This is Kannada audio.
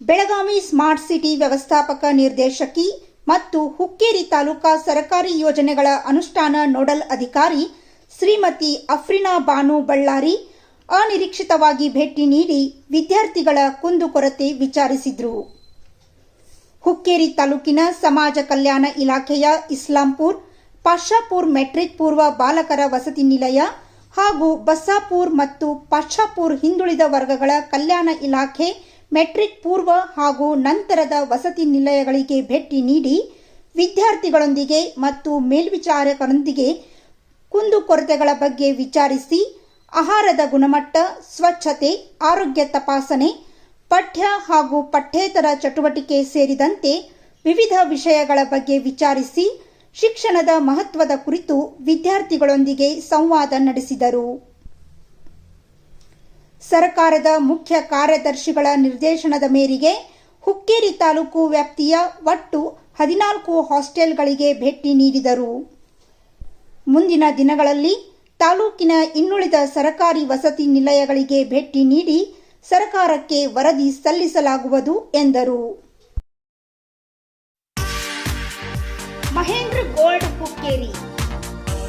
ಬೆಳಗಾವಿ ಸ್ಮಾರ್ಟ್ ಸಿಟಿ ವ್ಯವಸ್ಥಾಪಕ ನಿರ್ದೇಶಕಿ ಮತ್ತು ಹುಕ್ಕೇರಿ ತಾಲೂಕಾ ಸರಕಾರಿ ಯೋಜನೆಗಳ ಅನುಷ್ಠಾನ ನೋಡಲ್ ಅಧಿಕಾರಿ ಶ್ರೀಮತಿ ಅಫ್ರಿನಾ ಬಾನು ಬಳ್ಳಾರಿ ಅನಿರೀಕ್ಷಿತವಾಗಿ ಭೇಟಿ ನೀಡಿ ವಿದ್ಯಾರ್ಥಿಗಳ ಕುಂದುಕೊರತೆ ವಿಚಾರಿಸಿದರು. ಹುಕ್ಕೇರಿ ತಾಲೂಕಿನ ಸಮಾಜ ಕಲ್ಯಾಣ ಇಲಾಖೆಯ ಇಸ್ಲಾಂಪುರ್ ಪಾಶಾಪುರ್ ಮೆಟ್ರಿಕ್ ಪೂರ್ವ ಬಾಲಕರ ವಸತಿ ನಿಲಯ ಹಾಗೂ ಬಸ್ಸಾಪುರ್ ಮತ್ತು ಪಾಶಾಪುರ್ ಹಿಂದುಳಿದ ವರ್ಗಗಳ ಕಲ್ಯಾಣ ಇಲಾಖೆ ಮೆಟ್ರಿಕ್ ಪೂರ್ವ ಹಾಗೂ ನಂತರದ ವಸತಿ ನಿಲಯಗಳಿಗೆ ಭೇಟಿ ನೀಡಿ ವಿದ್ಯಾರ್ಥಿಗಳೊಂದಿಗೆ ಮತ್ತು ಮೇಲ್ವಿಚಾರಕರೊಂದಿಗೆ ಕುಂದುಕೊರತೆಗಳ ಬಗ್ಗೆ ವಿಚಾರಿಸಿ ಆಹಾರದ ಗುಣಮಟ್ಟ, ಸ್ವಚ್ಛತೆ, ಆರೋಗ್ಯ ತಪಾಸಣೆ, ಪಠ್ಯ ಹಾಗೂ ಪಠ್ಯೇತರ ಚಟುವಟಿಕೆ ಸೇರಿದಂತೆ ವಿವಿಧ ವಿಷಯಗಳ ಬಗ್ಗೆ ವಿಚಾರಿಸಿ ಶಿಕ್ಷಣದ ಮಹತ್ವದ ಕುರಿತು ವಿದ್ಯಾರ್ಥಿಗಳೊಂದಿಗೆ ಸಂವಾದ ನಡೆಸಿದರು. ಸರ್ಕಾರದ ಮುಖ್ಯ ಕಾರ್ಯದರ್ಶಿಗಳ ನಿರ್ದೇಶನದ ಮೇರೆಗೆ ಹುಕ್ಕೇರಿ ತಾಲೂಕು ವ್ಯಾಪ್ತಿಯ ಒಟ್ಟು ಹದಿನಾಲ್ಕು ಹಾಸ್ಟೆಲ್ಗಳಿಗೆ ಭೇಟಿ ನೀಡಿದರು. ಮುಂದಿನ ದಿನಗಳಲ್ಲಿ ತಾಲೂಕಿನ ಇನ್ನುಳಿದ ಸರಕಾರಿ ವಸತಿ ನಿಲಯಗಳಿಗೆ ಭೇಟಿ ನೀಡಿ ಸರ್ಕಾರಕ್ಕೆ ವರದಿ ಸಲ್ಲಿಸಲಾಗುವುದು ಎಂದರು. ಮಹೇಂದ್ರ ಗೋಲ್ಡ್ ಹುಕ್ಕೇರಿ